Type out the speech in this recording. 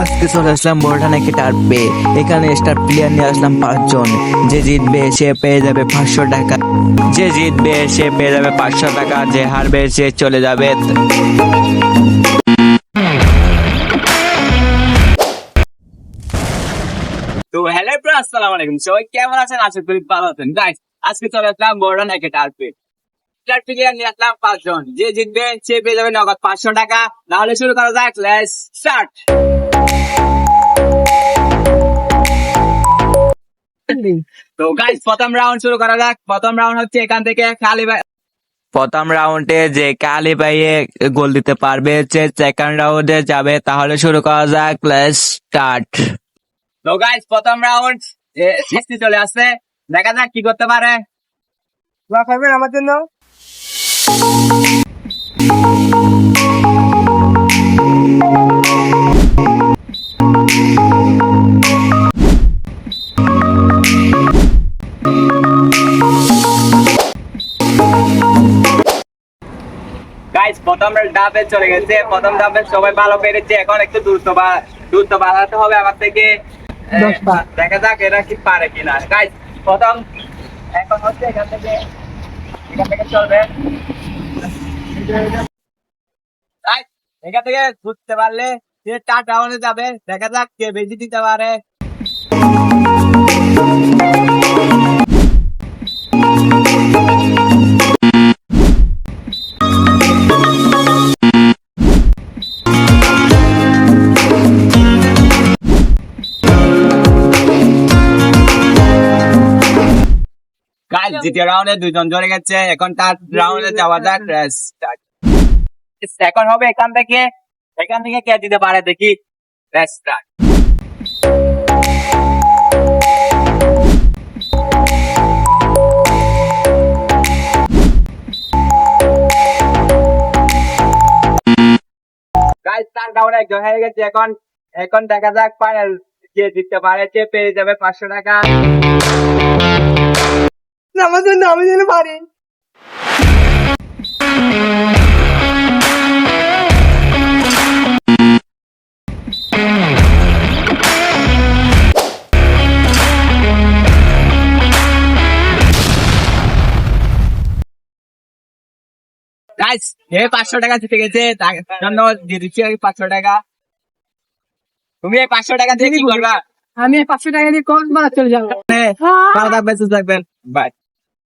আজকে চলে আসলাম বড়টা নাকি টারপে এখানে স্টার প্লেয়ার নিয়ে আসলাম পাঁচজন। যে জিতবে সে পেয়ে যাবে পাঁচশো টাকা। যে জিতবে সে পেয়ে যাবে পাঁচশো টাকা। যে হারবে সে চলে যাবে। তো হ্যালো আসসালামু আলাইকুম। সবাই কেমন আছেন? আশা করি ভালো আছেন। গাইস আজকে চলে আসলাম বড় নাকি টার্পে চার প্লেয়ার নিয়ে আসলাম পাঁচজন। যে জিতবে সে পেয়ে যাবে নগদ পাঁচশো টাকা। তাহলে শুরু করা যাক। লেটস স্টার্ট তো গাইস প্রথম রাউন্ড শুরু করা যাক। প্রথম রাউন্ড হচ্ছে এখান থেকে খালি ভাই প্রথম রাউন্ডে যে কালি পাইয়ে গোল দিতে পারবে যে সেকেন্ড রাউন্ডে যাবে। তাহলে শুরু করা যাক স্টার্ট তো গাইস প্রথম রাউন্ড মেসি চলে আসছে। দেখা যাক কি করতে পারে। দোয়া করবেন আমার জন্য। গাইস প্রথম ডাবে চলে গেছে। প্রথম ডাবে সবাই ভালো পেরেছে। এখন একটু দ্রুত বা- দ্রুত বাড়াতে হবে আমার থেকে। দেখা যাক এরা কি পারে কিনা। গাইস প্রথম এখন হচ্ছে এখান থেকে এখান থেকে চলবে। এখান থেকে ঘুরতে পারলে চার রাউন্ডে যাবে। দেখা যাক কে বেশি দিতে পারে। দ্বিতীয় রাউন্ডে দুইজন জড়ে গেছে। এখন তার রাউন্ডে যাওয়া যাক. এখন হবে এখান থেকে। এখান থেকে কে দিতে পারে দেখি. তার একজন হয়ে গেছে। এখন এখন দেখা যাক ফাইনাল কে জিততে পারে। কে পেয়ে যাবে পাঁচশো টাকা। আমার জন্য আমি যেন পারি। গাইস পাঁচশো টাকা জিতে গেছে তার জন্য দিয়ে দিচ্ছি ওই পাঁচশো টাকা। তুমি এই পাঁচশো টাকা দিয়ে কি করবা? আমি পাঁচশো টাকা দিয়ে কক্সবাজার চলে যাব? ভালো থাকবেন সুস্থ থাকবেন। বাই